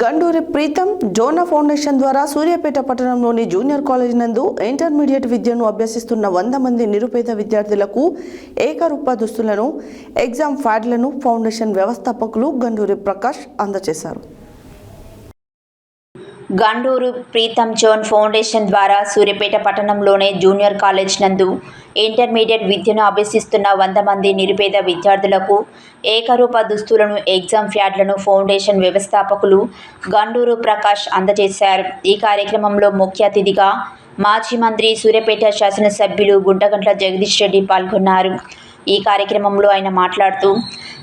Ganduri Pritam Zona foundation ద్వారా సూర్యాపేట పట్టణంలోని junior college నందు ఇంటర్మీడియట్ విద్యను అభ్యసిస్తున్న వంద మంది నిరుపేద విద్యార్థులకు ఏకరూప దుస్తులను ఎగ్జామ్ ఫ్యాడ్లను ఫౌండేషన్ వ్యవస్థాపకులు గండూరి ప్రకాష్ అందజేశారు. గండూరు ప్రీతం జోన్ ఫౌండేషన్ ద్వారా సూర్యపేట పట్టణంలోనే జూనియర్ కాలేజ్ నందు ఇంటర్మీడియట్ విద్యను అభ్యసిస్తున్న వంద మంది నిరుపేద విద్యార్థులకు ఏకరూప దుస్తులను ఎగ్జామ్ ఫ్యాడ్లను ఫౌండేషన్ వ్యవస్థాపకులు గండూరు ప్రకాష్ అందజేశారు. ఈ కార్యక్రమంలో ముఖ్య అతిథిగా మాజీ మంత్రి సూర్యపేట శాసనసభ్యులు గుంటగంట్ల జగదీష్ రెడ్డి పాల్గొన్నారు. ఈ కార్యక్రమంలో ఆయన మాట్లాడుతూ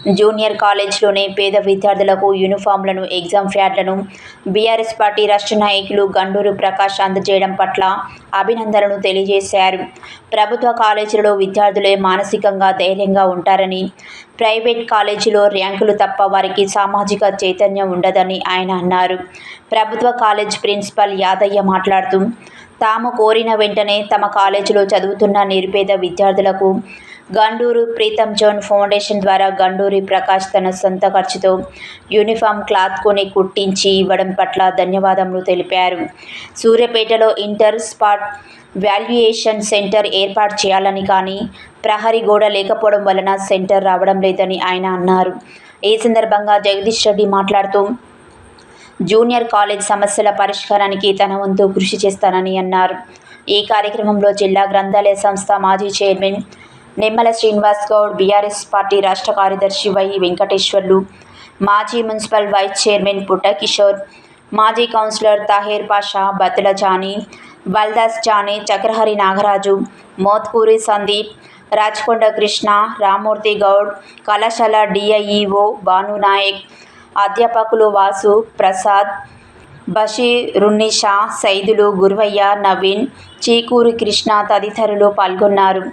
జూనియర్ కాలేజ్లోనే పేద విద్యార్థులకు యూనిఫామ్లను ఎగ్జామ్ ఫ్యాడ్లను బీఆర్ఎస్ పార్టీ రాష్ట్ర నాయకులు గండూరు ప్రకాష్ అందజేయడం పట్ల అభినందనలు తెలియజేశారు. ప్రభుత్వ కాలేజీలలో విద్యార్థులే మానసికంగా ధైర్యంగా ఉంటారని ప్రైవేట్ కాలేజీలో ర్యాంకులు తప్ప వారికి సామాజిక చైతన్యం ఉండదని ఆయన అన్నారు. ప్రభుత్వ కాలేజ్ ప్రిన్సిపల్ యాదయ్య మాట్లాడుతూ తాము కోరిన వెంటనే తమ కాలేజీలో చదువుతున్న నిరుపేద విద్యార్థులకు గండూరు ప్రీతం జోన్ ఫౌండేషన్ ద్వారా గండూరి ప్రకాష్ తన సొంత ఖర్చుతో యూనిఫామ్ క్లాత్ కొని కుట్టించి ఇవ్వడం పట్ల ధన్యవాదములు తెలిపారు. సూర్యాపేటలో ఇంటర్ స్పాట్ వాల్యుయేషన్ సెంటర్ ఏర్పాటు చేయాలని కానీ ప్రహరీ గోడ లేకపోవడం వలన సెంటర్ రావడం లేదని ఆయన అన్నారు. ఈ సందర్భంగా జగదీష్ రెడ్డి మాట్లాడుతూ జూనియర్ కాలేజ్ సమస్యల పరిష్కారానికి తన వంతు కృషి చేస్తానని అన్నారు. ఈ కార్యక్రమంలో జిల్లా గ్రంథాలయ సంస్థ మాజీ chairman Nimmala Srinivas Goud BRS party రాష్ట్ర కార్యదర్శి వై వెంకటేశ్వర్లు మాజీ municipal vice chairman Putta Kishore మాజీ councillor Taher Pasha Batula Johnny Baldas Johnny Chakrahari Nagaraju Motkuri Sandeep Rajkonda Krishna Ramurthy Goud కళాశాల డిఐఈఓ భానునాయక్ అధ్యాపకులు వాసు ప్రసాద్ బషీరున్నిషా సైదులు గురువయ్య నవీన్ చీకూరి కృష్ణ తదితరులు పాల్గొన్నారు.